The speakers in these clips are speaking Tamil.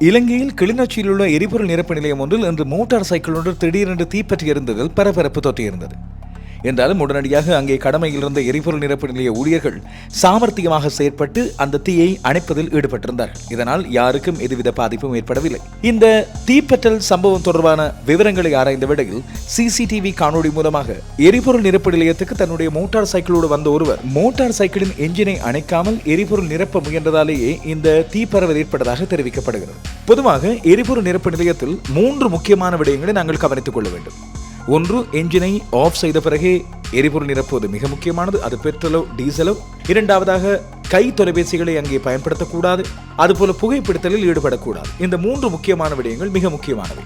இலங்கையில் கிளிநொச்சியில் உள்ள எரிபொருள் நிரப்பு நிலையம் ஒன்றில் இன்று மோட்டார் சைக்கிள் ஒன்று திடீரென்று தீப்பற்றி எறிந்ததில் பரபரப்பு தொற்றியிருந்தது. என்றாலும் உடனடியாக அங்கே கடமையில் இருந்த எரிபொருள் நிரப்பு நிலைய ஊழியர்கள் சாமர்த்தியமாக செயற்பட்டு அந்த தீயை அணைப்பதில் ஈடுபட்டிருந்தார்கள் இதனால் யாருக்கும் எதுவித பாதிப்பும் ஏற்படவில்லை. இந்த தீப்பற்றல் சம்பவம் தொடர்பான விவரங்களை ஆராய்ந்த வேளையில் சிசிடிவி காணொளி மூலமாக எரிபொருள் நிரப்பு நிலையத்துக்கு தன்னுடைய மோட்டார் சைக்கிளோடு வந்த ஒருவர் மோட்டார் சைக்கிளின் எஞ்சினை அணைக்காமல் எரிபொருள் நிரப்ப முயன்றதாலேயே இந்த தீப்பரவல் ஏற்பட்டதாக தெரிவிக்கப்படுகிறது. பொதுவாக எரிபொருள் நிரப்பு நிலையத்தில் மூன்று முக்கியமான விடயங்களை நாங்கள் கவனித்துக் கொள்ள வேண்டும். ஒன்று என்ஜினை ஆஃப் செய்த பிறகே எரிபொருள் நிரப்புவது மிக முக்கியமானது. அது பெட்ரோலோ டீசலோ. இரண்டாவதாக கை தொலைபேசிகளை அங்கே பயன்படுத்தக்கூடாது. அதுபோல புகைப்பிடித்தலில் ஈடுபடக்கூடாது. இந்த மூன்று முக்கியமான விடயங்கள் மிக முக்கியமானவை.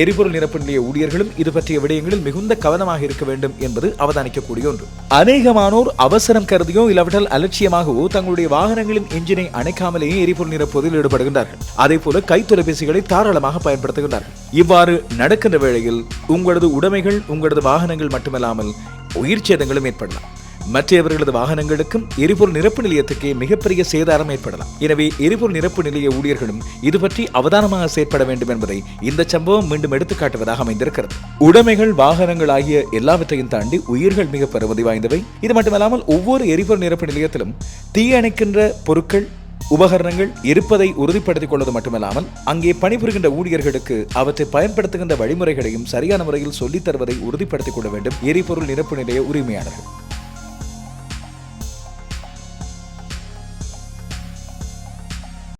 எரிபொருள் நிரப்பு நிலைய ஊழியர்களும் இது பற்றிய விடயங்களில் மிகுந்த கவனமாக இருக்க வேண்டும் என்பது அவதானிக்கக்கூடிய ஒன்று. அநேகமானோர் அவசரம் கருதியோ இல்லாவிட்டால் அலட்சியமாகவோ தங்களுடைய வாகனங்களின் இன்ஜினை அணைக்காமலேயே எரிபொருள் நிரப்புவதில் ஈடுபடுகின்றார்கள். அதே போல கை தொலைபேசிகளை தாராளமாக பயன்படுத்துகின்றார்கள். இவ்வாறு நடக்கின்ற வேளையில் உங்களது உடைமைகள் உங்களது வாகனங்கள் மட்டுமல்லாமல் உயிர் சேதங்களும் ஏற்படலாம். மற்றவர்களது வாகனங்களுக்கும் எரிபொருள் நிரப்பு நிலையத்துக்கே மிகப்பெரிய சேதாரம் ஏற்படலாம். எனவே எரிபொருள் நிரப்பு நிலைய ஊழியர்களும் இது பற்றி அவதானமாக செயற்பட வேண்டும் என்பதை இந்த சம்பவம் மீண்டும் எடுத்துக்காட்டுவதாக அமைந்திருக்கிறது. உடைமைகள் வாகனங்கள் ஆகிய எல்லாவற்றையும் தாண்டி உயிர்கள் மிக பெறுமதி வாய்ந்தவை. இது மட்டுமல்லாமல் ஒவ்வொரு எரிபொருள் நிரப்பு நிலையத்திலும் தீயணைக்கின்ற பொருட்கள் உபகரணங்கள் இருப்பதை உறுதிப்படுத்திக் கொள்வது மட்டுமல்லாமல் அங்கே பணிபுரிகின்ற ஊழியர்களுக்கு அவற்றை பயன்படுத்துகின்ற வழிமுறைகளையும் சரியான முறையில் சொல்லித் தருவதை உறுதிப்படுத்திக் கொள்ள வேண்டும் எரிபொருள் நிரப்பு நிலைய உரிமையாளர்கள்.